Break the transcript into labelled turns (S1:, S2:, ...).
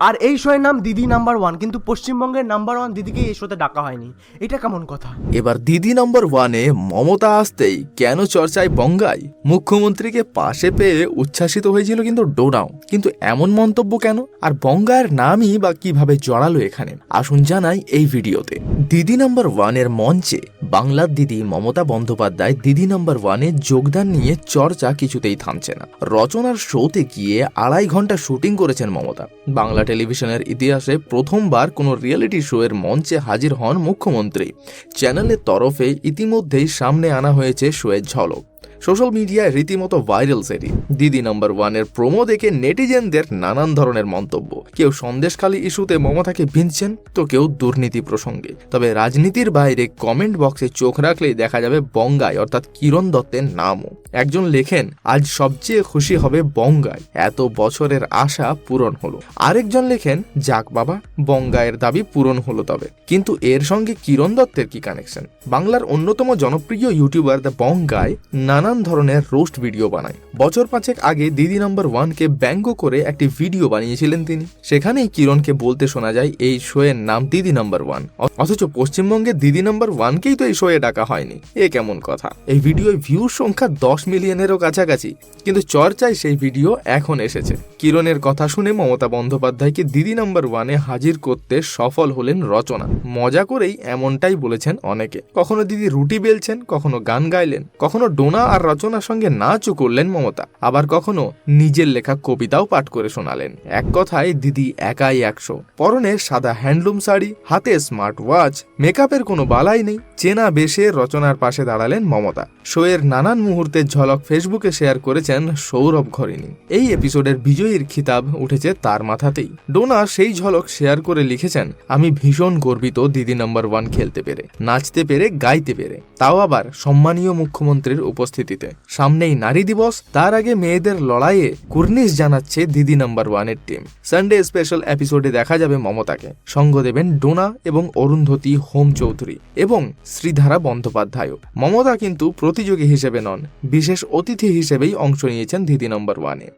S1: আর এই শোয়ের নাম দিদি নাম্বার ওয়ান, কিন্তু পশ্চিমবঙ্গের নাম্বার ওয়ান দিদিকে এই শোতে ডাকা হয়নি। এটা কেমন কথা?
S2: এবার দিদি নাম্বার ওয়ানে মমতা আসতেই কেন চর্চায় বঙ্গাই? মুখ্যমন্ত্রীকে পাশে পেয়ে উচ্ছ্বাসিত হয়েছিল কিন্তু ডোনাও। কিন্তু এমন মন্তব্য কেন? আর বঙ্গায়ের নামই বা কীভাবে জড়ালো এখানে? আসুন জানাই এই ভিডিওতে। দিদি নাম্বার ওয়ানের মঞ্চে বাংলার দিদি মমতা বন্দ্যোপাধ্যায় দিদি নাম্বার ওয়ানে যোগদান নিয়ে চর্চা কিছুতেই থামছে না। রচনার শোতে গিয়ে আড়াই ঘণ্টা শুটিং করেছেন মমতা। বাংলা টেলিভিশনের ইতিহাসে প্রথমবার কোনো রিয়েলিটি শো এর মঞ্চে হাজির হন মুখ্যমন্ত্রী। চ্যানেলের তরফে ইতিমধ্যেই সামনে আনা হয়েছে শোয়ের ঝলক। সোশ্যাল মিডিয়ায় রীতিমতো ভাইরাল সেটি দিদি নাম্বার ওয়ানের প্রোমো দেখে নেটিজেনদের নানান ধরনের মন্তব্য। কেউ সন্দেশখালী ইস্যুতে মমতাকে ভিনছেন তো কেউ দুর্নীতি প্রসঙ্গে। তবে রাজনীতির বাইরে কমেন্ট বক্সে চোখ রাখলেই দেখা যাবে বঙ্গায় অর্থাৎ কিরণ দত্তের নামও। একজন লেখেন, আজ সবচেয়ে খুশি হবে বঙ্গায় এত বছরের আশা পূরণ হলো। আরেকজন লেখেন, যাক বাবা বঙ্গায়ের দাবি পূরণ হলো তবে। কিন্তু এর সঙ্গে কিরণ দত্তের কি কানেকশন বাংলার অন্যতম জনপ্রিয় ইউটিউবার দ্য বঙ্গায় নানান ধরনের রোস্ট ভিডিও বানায়। বছর পাঁচেক আগে দিদি নাম্বার ওয়ানকে ব্যঙ্গ করে একটি ভিডিও বানিয়েছিলেন তিনি। সেখানেই কিরণকে বলতে শোনা যায়, এই শোয়ের নাম দিদি নাম্বার ওয়ান। অথচ পশ্চিমবঙ্গে দিদি নাম্বার ওয়ানকেই তো এই শোয়ে ডাকা হয়নি। এ কেমন কথা? এই ভিডিওয় ভিউর সংখ্যা দশ মিলিয়নেরও কাছাকাছি। কিন্তু চর্চায় সেই ভিডিও এখন এসেছে। কিরণের কথা শুনে মমতা বন্দ্যোপাধ্যায়কে দিদি নাম্বার ওয়ানে হাজির করতে সফল হলেন রচনা। মজা করেই এমনটাই বলেছেন অনেকে। কখনো দিদি রুটি বেলছেন, কখনো গান গাইলেন, কখনো ডোনা আর রচনার সঙ্গে নাচও করলেন মমতা। আবার কখনো নিজের লেখা কবিতাও পাঠ করে শোনালেন। এক কথায়, দিদি একাই একশো। পরনে সাদা হ্যান্ডলুম শাড়ি, হাতে স্মার্ট ওয়াচ, মেকআপের কোনো বালাই নেই। চেনা বেশে রচনার পাশে দাঁড়ালেন মমতা। শোয়ের নানান মুহূর্তের ঝলক ফেসবুকে শেয়ার করেছেন সৌরভ ঘরিনী এই এপিসোডের বিজয়ীর খিতাব উঠেছে তার মাথাতেই। ডোনা সেই ঝলক শেয়ার করে লিখেছেন, আমি ভীষণ গর্বিত দিদি নম্বর ওয়ান খেলতে পেরে, নাচতে পেরে, গাইতে পেরে। তাও আবার সম্মানীয় মুখ্যমন্ত্রীর উপস্থিতিতে সামনেই নারী দিবস, তার আগে মেয়েদের লড়াইয়ে কুর্নিশ জানাচ্ছে দিদি নাম্বার ওয়ানের টিম। সানডে স্পেশাল এপিসোডে দেখা যাবে মমতাকে। সঙ্গ দেবেন ডোনা এবং অরুন্ধতী হোম চৌধুরী এবং শ্রীধারা বন্দ্যোপাধ্যায়ও। মমতা কিন্তু প্রতিযোগী হিসেবে নন, বিশেষ অতিথি হিসেবেই অংশ নিয়েছেন দিদি নম্বর ওয়ানে।